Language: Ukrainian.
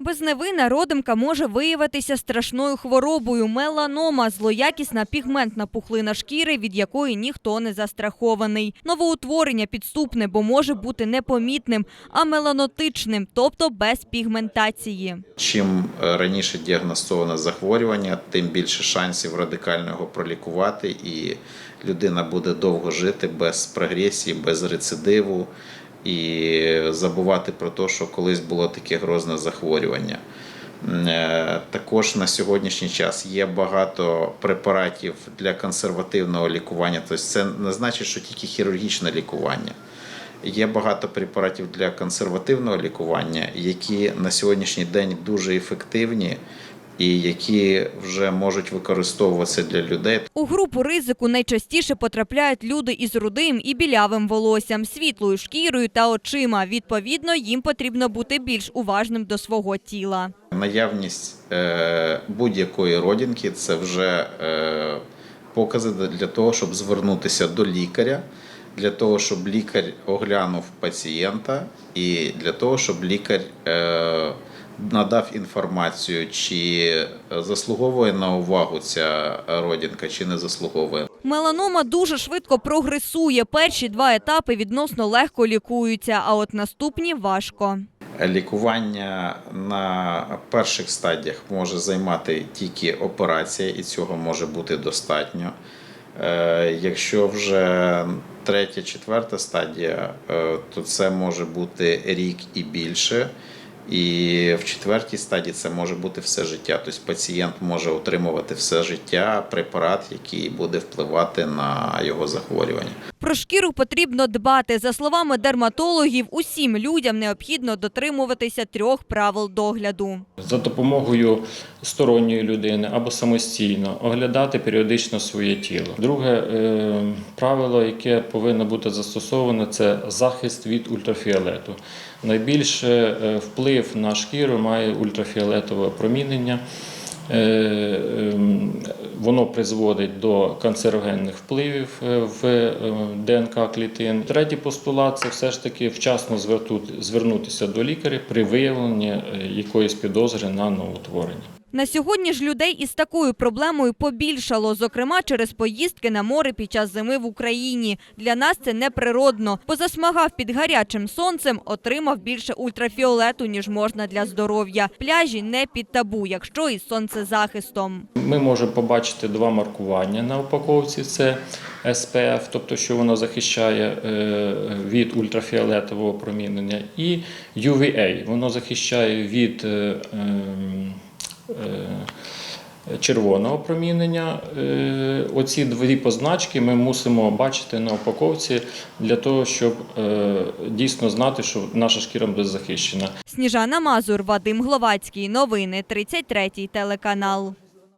Безневинна родимка може виявитися страшною хворобою. Меланома – злоякісна пігментна пухлина шкіри, від якої ніхто не застрахований. Новоутворення підступне, бо може бути непомітним, а меланотичним, тобто без пігментації. Чим е, раніше діагностоване захворювання, тим більше шансів радикально його пролікувати, і людина буде довго жити без прогресії, без рецидиву і забувати про те, що колись було таке грозне захворювання. Е, Також на сьогоднішній час є багато препаратів для консервативного лікування. Тобто це не значить, що тільки хірургічне лікування. Є багато препаратів для консервативного лікування, які на сьогоднішній день дуже ефективні і які вже можуть використовуватися для людей. У групу ризику найчастіше потрапляють люди із рудим і білявим волоссям, світлою шкірою та очима. Відповідно, їм потрібно бути більш уважним до свого тіла. Наявність е, будь-якої родинки це вже е, покази для того, щоб звернутися до лікаря, для того, щоб лікар оглянув пацієнта, і для того, щоб лікар е, надав інформацію, чи заслуговує на увагу ця родинка, чи не заслуговує. Меланома дуже швидко прогресує. Перші два етапи відносно легко лікуються, а от наступні важко. Лікування на перших стадіях може займати тільки операція, і цього може бути достатньо. Е, Якщо вже третя, четверта стадія, е, то це може бути рік і більше. І в четвертій стадії це може бути все життя. Тобто пацієнт може отримувати все життя препарат, який буде впливати на його захворювання. Про шкіру потрібно дбати. За словами дерматологів, усім людям необхідно дотримуватися трьох правил догляду. за допомогою сторонньої людини або самостійно оглядати періодично своє тіло. Друге е, правило, яке повинно бути застосоване, це захист від ультрафіолету. Найбільше е, вплив на шкіру має ультрафіолетове опромінення. Е, ем, Воно призводить до канцерогенних впливів е, в е, ДНК клітин. Третій постулат це все ж таки вчасно звернутися до лікаря при виявленні якоїсь підозри на новоутворення. На сьогодні ж людей із такою проблемою побільшало, зокрема через поїздки на море під час зими в Україні. Для нас це неприродно. Позасмагав під гарячим сонцем, отримав більше ультрафіолету, ніж можна для здоров'я. Пляжі не під табу, якщо із сонцезахистом. Ми можемо побачити два маркування на упаковці: це SPF, тобто що воно захищає е, від ультрафіолетового промінення, і UVA, воно захищає від е, ем, червоного промінення. Е, Оці дві позначки ми мусимо бачити на упаковці для того, щоб е, дійсно знати, що наша шкіра буде захищена. Сніжана Мазур, Вадим Гловацький. Новини 33 телеканал.